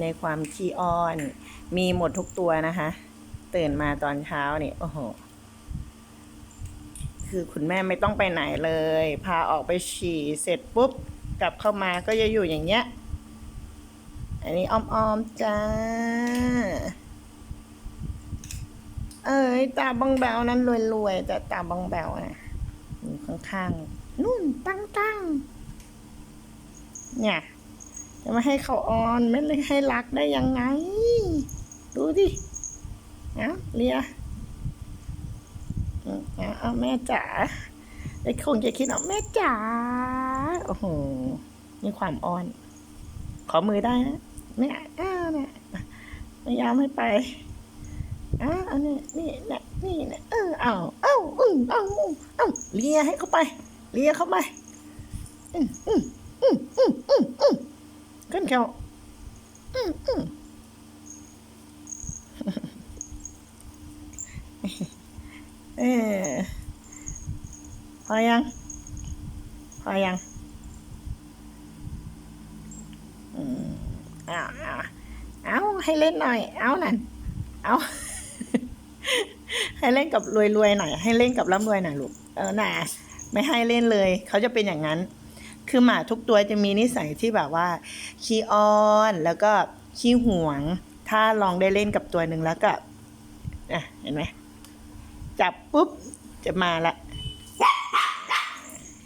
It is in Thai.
ในความขี้อ้อน มีหมดทุกตัวนะคะ ตื่นมาตอนเช้าเนี่ยโอ้โห คือคุณแม่ไม่ต้องไปไหนเลย พาออกไปฉี่เสร็จปุ๊บ กลับเข้ามาก็จะอยู่อย่างเงี้ย อันนี้อ้อมๆจ้า เอ้ยตาบังแบวนั้นรวยๆแต่ตาบังแบวนะอยู่ข้างๆ นู่นตั้งๆเนี่ย จะม่ให้เขาอ่อนไม่เลยให้รักได้ยังไง ดูดิเอาเลียอืมเอาเอาแม่จ๋าไอ้คงจะคิดเอาแม่จ๋าโอ้โหมีความอ้อน ขอมือได้นะแม่อ้าวเนี่ยพยายามให้ไปอ้าวอันนี้นี่เนี่ยนี่เนี่ยเออเอาเอาอืมเอาอืมเอาเลียให้เข้าไป เลียเข้าไปอืมอืมอืมอืมอืมอืม ขึ้นแขวอืมอืมเออพอยัง พอยังอืมเอาเอาเอาให้เล่นหน่อย เอานั่นเอาให้เล่นกับรวยๆหน่อย ให้เล่นกับร่ำรวยหน่อยลูก เออน่ะไม่ให้เล่นเลย เขาจะเป็นอย่างนั้น คือหมาทุกตัวจะมีนิสัยที่แบบว่าขี้อ้อนแล้วก็ขี้หวง ถ้าลองได้เล่นกับตัวหนึ่งแล้วก็อะเห็นไหมจับปุ๊บจะมาละ